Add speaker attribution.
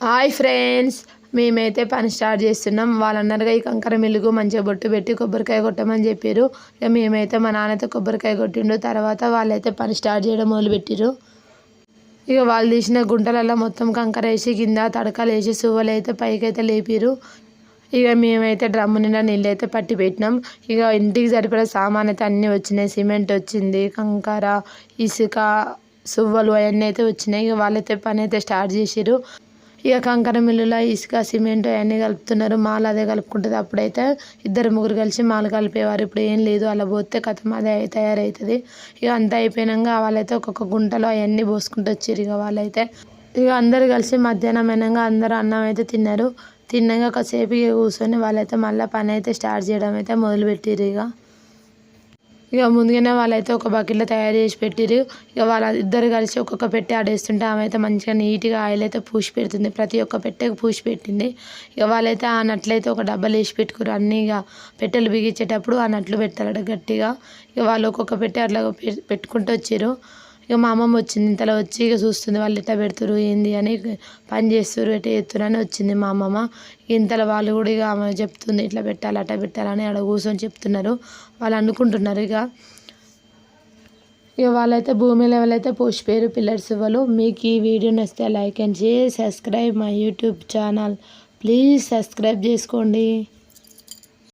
Speaker 1: Hi friends మేమైతే పని start చేస్తున్నాం. వాళ్ళు అన్నారుగా ఈ కంకర మిల్లుకు మంచిగా బొట్టు పెట్టి కొబ్బరికాయ కొట్టమని చెప్పారు ఇక మేమైతే మా నాన్నతో కొబ్బరికాయ కొట్టిండు. తర్వాత వాళ్ళైతే పని స్టార్ట్ చేయడం మొదలుపెట్టారు ఇక వాళ్ళు తీసిన గుంటలలో మొత్తం కంకర వేసి కింద తడకలు వేసి సువ్వలు అయితే పైకైతే లేపారు ఇక మేమైతే డ్రమ్ము నిండా నీళ్ళు అయితే పట్టి పెట్టినాం. ఇక ఇంటికి సరిపడే సామాన్ అయితే అన్నీ వచ్చినాయి. సిమెంట్ వచ్చింది కంకర ఇసుక సువ్వలు అవన్నీ అయితే వచ్చినాయి. ఇక వాళ్ళైతే పని అయితే స్టార్ట్ చేసారు ఇక కంకర మిల్లులో ఇసుక సిమెంట్ అవన్నీ కలుపుతున్నారు. మాల అదే కలుపుకుంటుంది. అప్పుడైతే ఇద్దరు ముగ్గురు కలిసి మాల కలిపేవారు. ఇప్పుడు ఏం లేదు. అలా పోతే కథం అదే తయారవుతుంది. ఇక అంతా అయిపోయినాక వాళ్ళైతే ఒక్కొక్క గుంటలో అవన్నీ పోసుకుంటూ వచ్చారు. ఇక వాళ్ళైతే ఇక అందరు కలిసి మధ్యాహ్నం అయినాక అందరూ అన్నం అయితే తిన్నారు. తిన్నాక కాసేపు కూర్చొని వాళ్ళైతే మళ్ళీ పని అయితే స్టార్ట్ చేయడం అయితే మొదలుపెట్టారు ఇక. ఇక ముందుగానే వాళ్ళైతే ఒక బకెట్లో తయారు చేసి పెట్టిరు ఇక వాళ్ళ ఇద్దరు కలిసి ఒక్కొక్క పెట్టె ఆడేస్తుంటే ఆమె అయితే మంచిగా నీట్గా ఆయిల్ అయితే పూసి పెడుతుంది. ప్రతి ఒక్క పెట్టెకు పూసి పెట్టింది. ఇక వాళ్ళైతే ఆ నట్లయితే ఒక డబ్బాలు వేసి పెట్టుకురు అన్నీ ఇక పెట్టెలు బిగించేటప్పుడు ఆ నట్లు పెడతారట గట్టిగా. ఇక వాళ్ళు ఒక్కొక్క పెట్టె అట్లా పె- పెట్టుకుంటూ వచ్చారు ఇక మా అమ్మమ్మ వచ్చింది ఇంతలో వచ్చి ఇక చూస్తుంది వాళ్ళు ఎట్లా పెడుతురు ఏంది అని పని చేస్తారు ఎట్లా చేస్తారు అని వచ్చింది మా అమ్మమ్మ. ఇంతలో వాళ్ళు కూడా ఇక ఆమె చెప్తుంది ఇట్లా పెట్టాలి అట్లా పెట్టాలని ఆడ కూర్చొని చెప్తున్నారు. వాళ్ళు అనుకుంటున్నారు ఇక ఇక వాళ్ళైతే భూమి లెవెల్ అయితే పోసిపోయారు పిల్లర్స్ వాళ్ళు మీకు ఈ వీడియో నచ్చితే like and share subscribe my YouTube channel. Please subscribe చేసుకోండి.